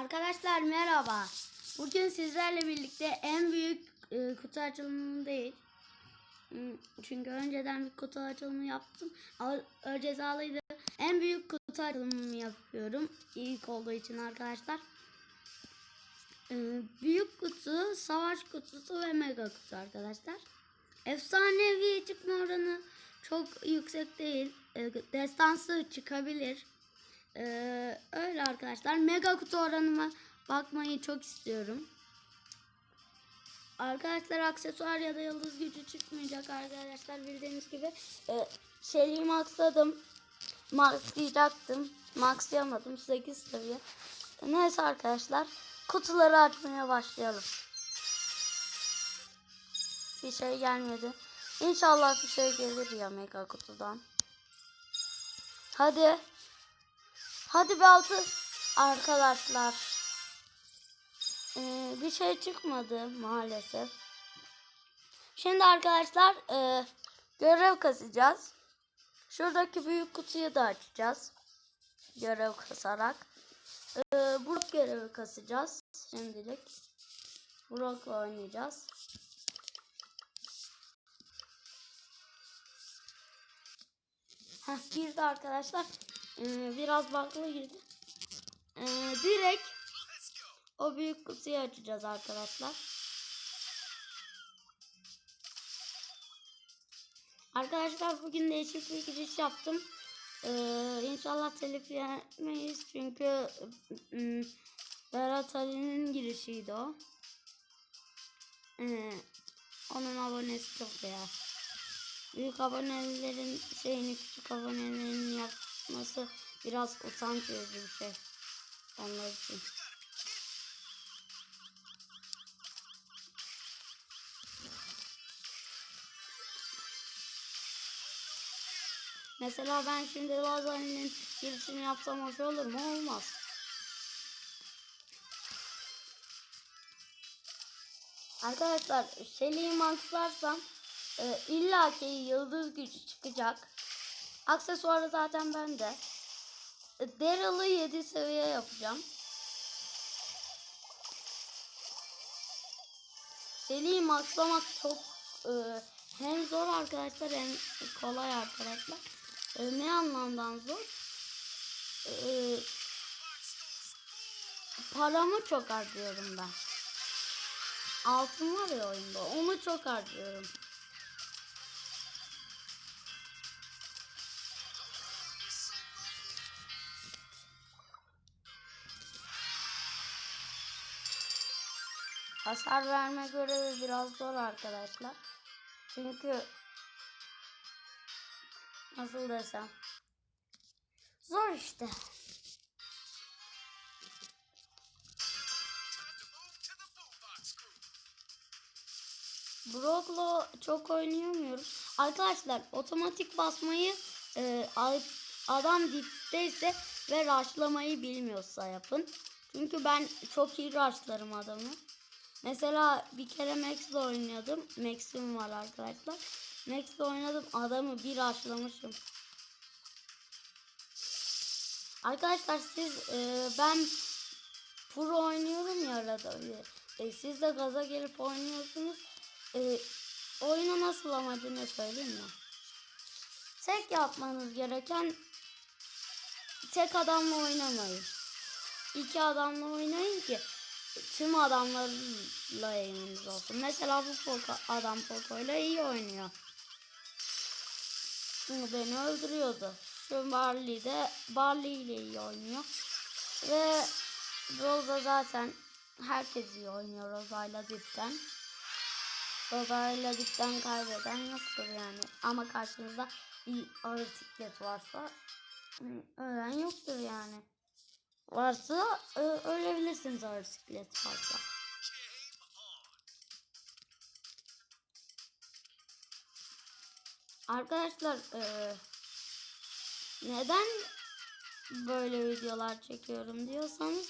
Arkadaşlar merhaba. Bugün sizlerle birlikte en büyük e, kutu açılımı değil. Çünkü önceden bir kutu açılımı yaptım. O cezalıydı. En büyük kutu açılımını yapıyorum. İlk olduğu için arkadaşlar. E, büyük kutu, savaş kutusu ve mega kutu arkadaşlar. Efsanevi çıkma oranı çok yüksek değil. E, destansı çıkabilir. Ee, öyle arkadaşlar. Mega kutu oranıma bakmayı çok istiyorum. Arkadaşlar aksesuar ya da yıldız gücü çıkmayacak arkadaşlar bildiğiniz gibi. Ee, Shelly'i maxladım. Maxlayacaktım. Maxlayamadım. 8 seviye. Neyse arkadaşlar. Kutuları açmaya başlayalım. Bir şey gelmedi. İnşallah bir şey gelir ya mega kutudan. Hadi. Hadi be altı. Arkadaşlar. Ee, bir şey çıkmadı maalesef. Şimdi arkadaşlar e, görev kasacağız. Şuradaki büyük kutuyu da açacağız. Görev kasarak. Ee, Brock görevi kasacağız şimdilik. Brock'la oynayacağız. Heh, girdi arkadaşlar. Ee, biraz baklı girdi. Ee, direkt o büyük kutuyu açacağız arkadaşlar. Arkadaşlar bugün değişik bir giriş yaptım. Ee, inşallah telif yemeyiz çünkü ım, Berat Ali'nin girişiydi o. Ee, onun abonesi çok ya. Büyük abonelerin şeyini küçük abonelerin yapması biraz utanç verici bir şey. Onlar için. Mesela ben şimdi Lazani'nin girişini yapsam hoş olur mu? Olmaz. Arkadaşlar Shelly'i maxlarsam e, illa ki yıldız gücü çıkacak. Aksesuarı zaten bende. E, Daryl'ı 7 seviye yapacağım. Shelly'i maxlamak çok e, hem zor arkadaşlar hem kolay arkadaşlar. E, ne anlamdan zor? E, paramı çok harcıyorum ben. Altın var ya oyunda. Onu çok harcıyorum. Hasar verme görevi biraz zor arkadaşlar. Çünkü nasıl desem zor işte. Brock'la çok oynayamıyorum. Arkadaşlar otomatik basmayı e, adam dipteyse ve rushlamayı bilmiyorsa yapın. Çünkü ben çok iyi rushlarım adamı. Mesela bir kere Max'le oynuyordum. Max'im var arkadaşlar. Max'le oynadım adamı bir rushlamışım. Arkadaşlar siz e, ben pro oynuyorum ya arada. E, siz de gaza gelip oynuyorsunuz. E, oyunu nasıl amacını söyleyeyim mi? Tek yapmanız gereken tek adamla oynamayın. İki adamla oynayın ki tüm adamlarla yayınınız olsun. Mesela bu Poco, adam Poco ile iyi oynuyor. Şimdi beni öldürüyordu. Şu Barley de Barley ile iyi oynuyor. Ve Rosa zaten herkes iyi oynuyor Rosa'yla dipten. Rosa'yla dipten kaybeden yoktur yani. Ama karşınızda bir ağır varsa ölen yoktur yani. Varsa e, ölebilirsiniz ağır siklet varsa. Arkadaşlar e, neden böyle videolar çekiyorum diyorsanız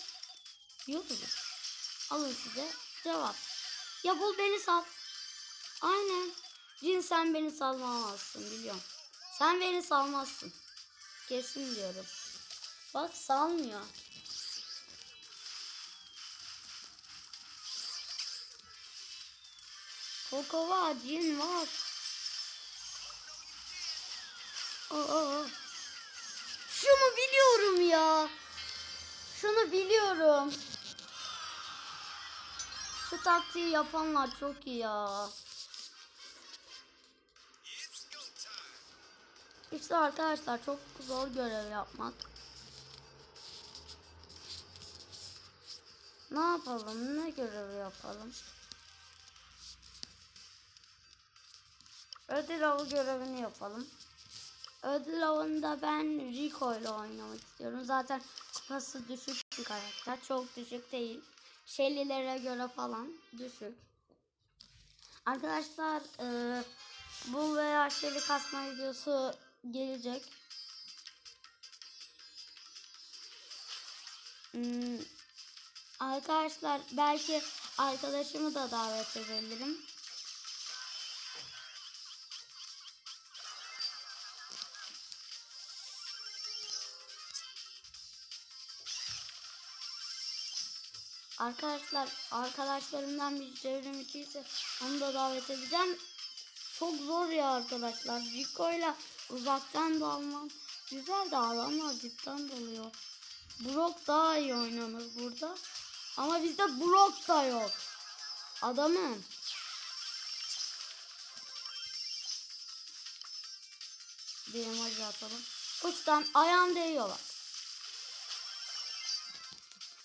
YouTube. Alın size cevap. Ya bul beni sal. Aynen. Cin sen beni salmazsın biliyorum. Sen beni salmazsın. Kesin diyorum. Bak salmıyor. Koko var, cin var. Aa, şunu biliyorum ya. Şunu biliyorum. Şu taktiği yapanlar çok iyi ya. İşte arkadaşlar çok zor görev yapmak. Ne yapalım? Ne görevi yapalım? Ödül avı görevini yapalım. Ödül avında ben Rico ile oynamak istiyorum. Zaten kupası düşük bir karakter. Çok düşük değil. Shelly'lere göre falan düşük. Arkadaşlar e, bu veya Shelly kasma videosu gelecek. Hmm, arkadaşlar belki arkadaşımı da davet edebilirim. Arkadaşlar arkadaşlarımdan bir çevrim içiyse onu da davet edeceğim. Çok zor ya arkadaşlar. Rico'yla uzaktan dalmam. Güzel de adamlar cidden dalıyor. Brock daha iyi oynanır burada. Ama bizde Brock da yok. Adamım. Bir emoji atalım. Uçtan ayağım değiyor bak.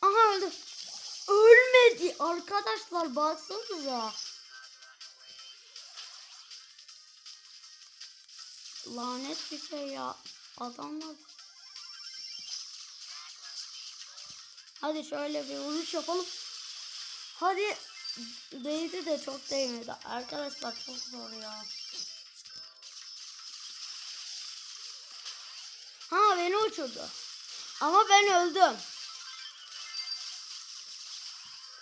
Aha öldü. Ölmedi arkadaşlar baksanıza. Lanet bir şey ya. Adamlar. Hadi şöyle bir vuruş yapalım. Hadi. Değdi de çok değmedi. Arkadaşlar çok zor ya. Ha beni uçurdu. Ama ben öldüm.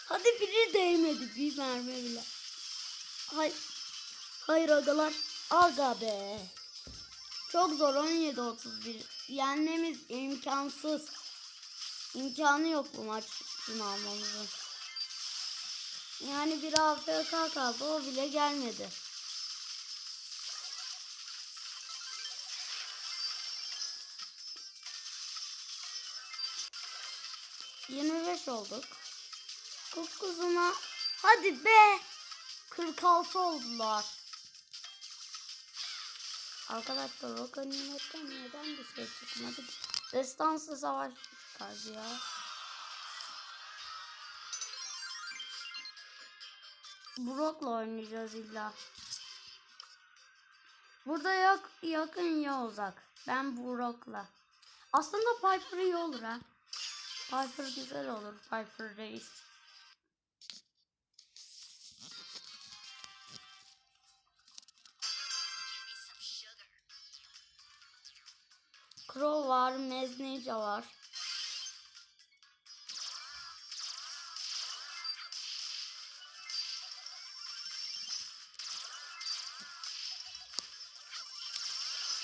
Hadi biri değmedi bir mermi bile. Hayır. Hayır agalar. Aga be. Çok zor 17-31. Yenmemiz imkansız. İmkanı yok bu maç şunu almamızın. Yani bir AFK kaldı o bile gelmedi. Yirmi olduk. Kukuzuna hadi be 46 oldular. Arkadaşlar o ganimetten neden bir şey çıkmadı? Destansı savaş çıkardı ya. Brock'la oynayacağız illa. Burada yak, yakın ya uzak. Ben Brock'la. Aslında Piper iyi olur ha. Piper güzel olur. Piper reis. Crow var, Mezneca var.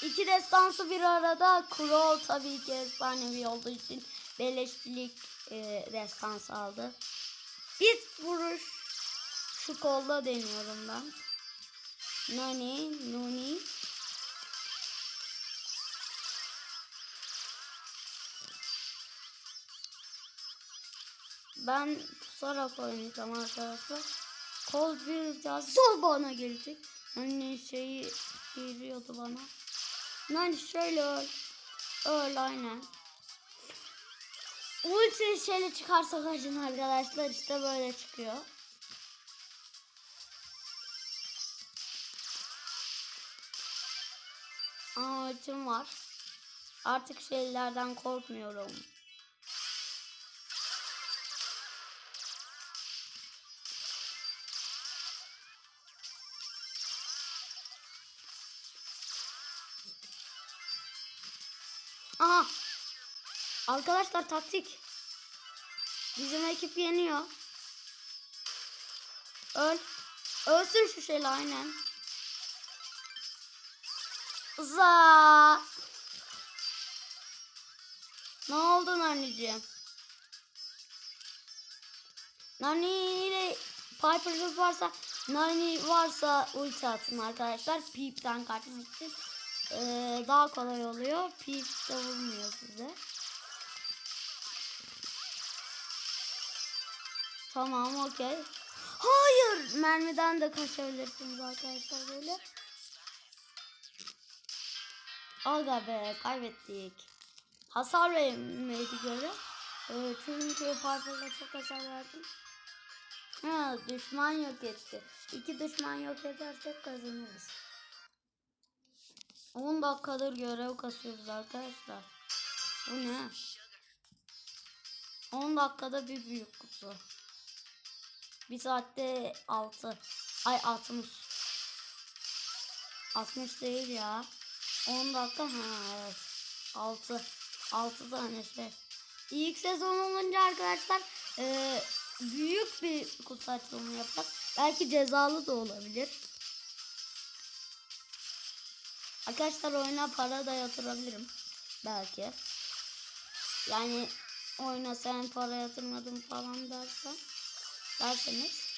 İki destansı bir arada Crow tabii ki efsanevi olduğu için beleşçilik e, destansı aldı. Bir vuruş şu kolda deniyorum ben. Nani, Nuni. Ben pusarak oynayacağım arkadaşlar. Kol biraz zor bana gelecek. Hani şeyi geliyordu bana. Hani şöyle öl. Öl aynen. Ulti şeyle çıkarsa kaçın arkadaşlar işte böyle çıkıyor. Ultim var. Artık şeylerden korkmuyorum. Aha. Arkadaşlar taktik. Bizim ekip yeniyor. Öl. Ölsün şu şeyle aynen. Za. Ne oldu anneciğim? Nani ile Piper'ınız varsa Nani varsa ulti atın arkadaşlar. Peep'ten kaçmak için ee, daha kolay oluyor. Peep de vurmuyor size. Tamam okey. Hayır. Mermiden de kaçabilirsiniz arkadaşlar böyle. Aga be kaybettik. Hasar vermedi göre. Ee, çünkü parçada çok hasar verdim. Ha, düşman yok etti. İki düşman yok edersek kazanırız. 10 dakikadır görev kasıyoruz arkadaşlar. Bu ne? 10 dakikada bir büyük kutu. Bir saatte 6. Ay 60. 60 değil ya. 10 dakika ha evet. 6. 6 tane şey. İlk sezon olunca arkadaşlar eee, büyük bir kutu açılımı yapacağız. Belki cezalı da olabilir. Arkadaşlar oyuna para da yatırabilirim. Belki. Yani oyuna sen para yatırmadın falan dersen derseniz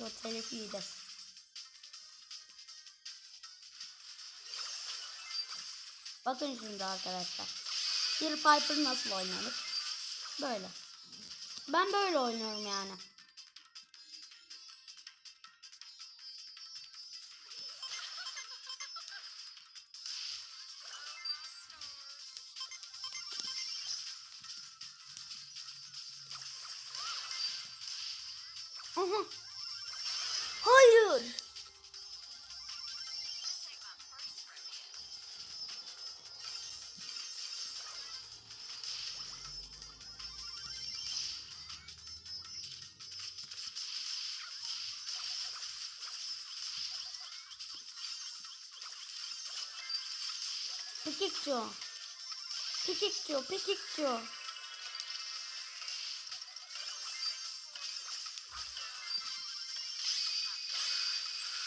Dur telif yiyeceğiz. Bakın şimdi arkadaşlar. Bir Piper nasıl oynanır? Böyle. Ben böyle oynuyorum yani. Aha. Hayır. Pikikço. Pikikço, pikikço.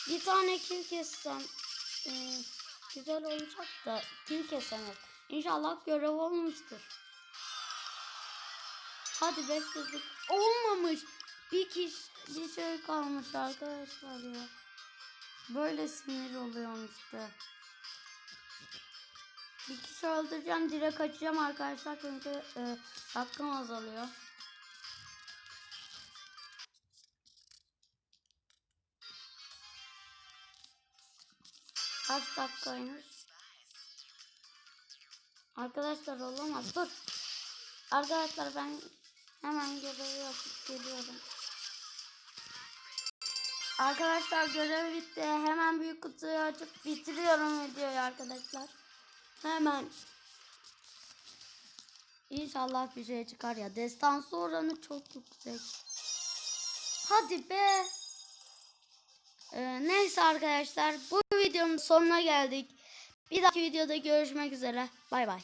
Bir tane kill kessem e, güzel olacak da kill kesemez. İnşallah görev olmuştur. Hadi besledik. Olmamış. Bir kişi şey kalmış arkadaşlar ya. Böyle sinir oluyorum işte. Bir kişi öldüreceğim direkt kaçacağım arkadaşlar çünkü e, hakkım azalıyor. Kaç dakikaymış? Arkadaşlar olamaz. Dur. Arkadaşlar ben hemen görevi yapıp geliyorum. Arkadaşlar görev bitti. Hemen büyük kutuyu açıp bitiriyorum videoyu arkadaşlar. Hemen. İnşallah bir şey çıkar ya. Destansı oranı çok yüksek. Hadi be. Ee, neyse arkadaşlar bu videonun sonuna geldik. Bir dahaki videoda görüşmek üzere. Bay bay.